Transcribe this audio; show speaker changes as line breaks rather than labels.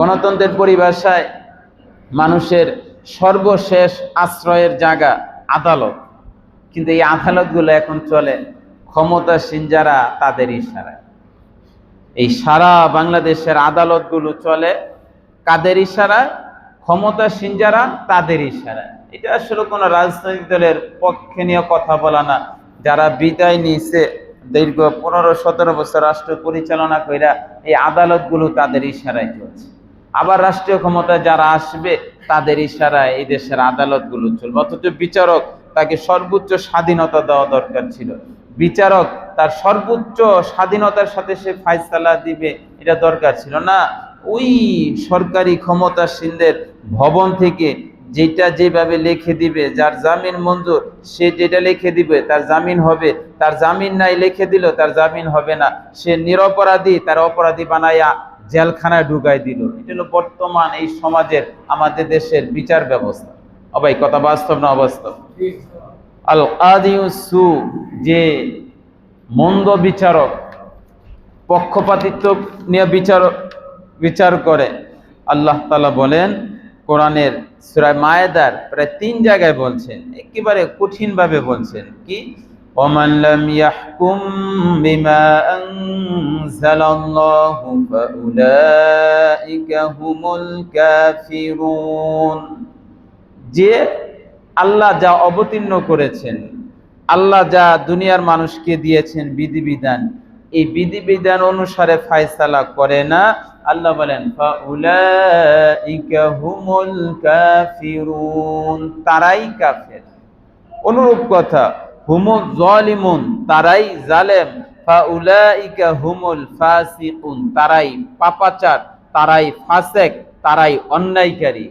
গণতন্ত্রের পরিভাষায় মানুষের সর্বশেষ আশ্রয়ের জায়গা আদালত। কিন্তু এই আদালতগুলো এখন চলে ক্ষমতাসীন যারা, তাদের ইশারায়। এই সারা বাংলাদেশের আদালতগুলো চলে কাদের ইশারায়? ক্ষমতাসীন যারা, তাদের ইশারায়। এটা আসলে কোনো রাজনৈতিক দলের পক্ষে নিয়ে কথা বলা না। যারা বিদায় নিয়েছে দীর্ঘ পনেরো, সতেরো বছর রাষ্ট্র পরিচালনা কইরা এই আদালতগুলো তাদের ইশারায় চলছে। আবার রাষ্ট্রীয় ক্ষমতায় যারা আসবে, তাদের ইশারায় এই দেশের আদালতগুলো চলবে। অথচ বিচারক তাকে সর্বোচ্চ স্বাধীনতা দেওয়া দরকার ছিল। বিচারক তার সর্বোচ্চ স্বাধীনতার সাথে সে ফাইসালা দিবে, এটা দরকার ছিল না। ওই সরকারি ক্ষমতাসীনদের ভবন থেকে যেটা যেভাবে লিখে দিবে, যার জামিন মঞ্জুর, সে যেটা লিখে দিবে, তার জামিন হবে। তার জামিন নাই লিখে দিল তার জামিন হবে না। সে নিরপরাধী, তার অপরাধী বানাইয়া জেলখানায় ঢুকাই দিল। এটা হলো বর্তমান এই সমাজের, আমাদের দেশের বিচার ব্যবস্থা। অবাই কথা বাস্তব না অবাস্তব? আল কাদিউসু যে মন্দ বিচারক, পক্ষপাতিত্ব নিয়ে বিচার বিচার করে, আল্লাহ তালা বলেন, কোরআনের সুরায় মায়েদার প্রায় তিন জায়গায় বলছেন, একেবারে কঠিনভাবে বলছেন, কি? ওমাল্লাম ইয়াহকুম বিমা أنزل الله فأولئك هم الكافرون যে আল্লাহ যা অবতীর্ণ করেছেন আল্লাহ যা দুনিয়ার মানুষকে দিয়েছেন বিধিবিধান এই বিধিবিধান অনুসারে ফায়সালা করে না আল্লাহ বলেন ফাউলাইকা হুমুল কাফিরুন তারাই কাফের অনুরূপ কথা হুমুল জালিমুন তারাই জালেম ফাউলাইকা হুমুল ফাসিকুন তারাই পাপাচার তারাই ফাসেক তারাই অন্যায়কারী।